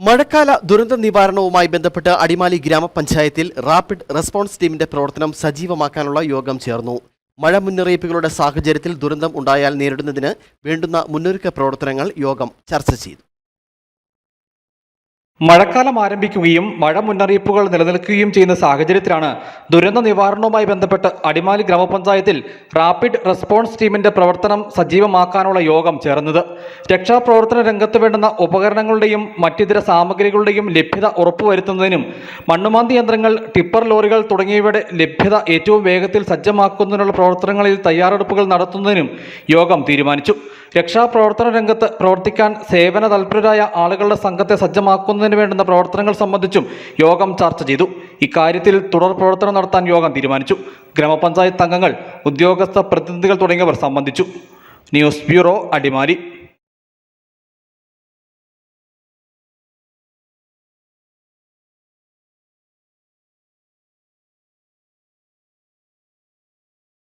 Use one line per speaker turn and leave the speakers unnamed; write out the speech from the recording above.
മഴക്കാല ദുരന്ത നിവാരണവുമായി ബന്ധപ്പെട്ട് അടിമാലി ഗ്രാമപഞ്ചായത്തിൽ റാപ്പിഡ് റെസ്പോൺസ് ടീമിന്റെ പ്രവർത്തനം സജീവമാക്കാനുള്ള യോഗം ചേർന്നു. മഴ മുന്നറിയിപ്പുകളുടെ സാഹചര്യത്തിൽ ദുരന്തം ഉണ്ടായാൽ നേരിടുന്നതിന് വേണ്ടുന്ന മുന്നൊരുക്ക പ്രവർത്തനങ്ങൾ യോഗം ചർച്ച ചെയ്തു.
മഴക്കാലം ആരംഭിക്കുകയും മഴ മുന്നറിയിപ്പുകൾ നിലനിൽക്കുകയും ചെയ്യുന്ന സാഹചര്യത്തിലാണ് ദുരന്ത നിവാരണവുമായി ബന്ധപ്പെട്ട് അടിമാലി ഗ്രാമപഞ്ചായത്തിൽ റാപ്പിഡ് റെസ്പോൺസ് ടീമിന്റെ പ്രവർത്തനം സജീവമാക്കാനുള്ള യോഗം ചേർന്നത്. രക്ഷാപ്രവർത്തന രംഗത്ത് വേണ്ടുന്ന ഉപകരണങ്ങളുടെയും മറ്റിതര സാമഗ്രികളുടെയും ലഭ്യത ഉറപ്പുവരുത്തുന്നതിനും മണ്ണുമാന്തി യന്ത്രങ്ങൾ ടിപ്പർ ലോറികൾ തുടങ്ങിയവയുടെ ലഭ്യത ഏറ്റവും വേഗത്തിൽ സജ്ജമാക്കുന്നതിനുള്ള പ്രവർത്തനങ്ങളിൽ തയ്യാറെടുപ്പുകൾ നടത്തുന്നതിനും യോഗം തീരുമാനിച്ചു. രക്ഷാപ്രവർത്തന രംഗത്ത് പ്രവർത്തിക്കാൻ സേവന തൽപരരായ ആളുകളുടെ സംഘത്തെ സജ്ജമാക്കുന്നതിന് വേണ്ടുന്ന പ്രവർത്തനങ്ങൾ സംബന്ധിച്ചും യോഗം ചർച്ച ചെയ്തു. ഇക്കാര്യത്തിൽ തുടർ പ്രവർത്തനം നടത്താൻ യോഗം തീരുമാനിച്ചു. ഗ്രാമപഞ്ചായത്ത് അംഗങ്ങൾ ഉദ്യോഗസ്ഥ പ്രതിനിധികൾ തുടങ്ങിയവർ സംബന്ധിച്ചു. News bureau Adimali.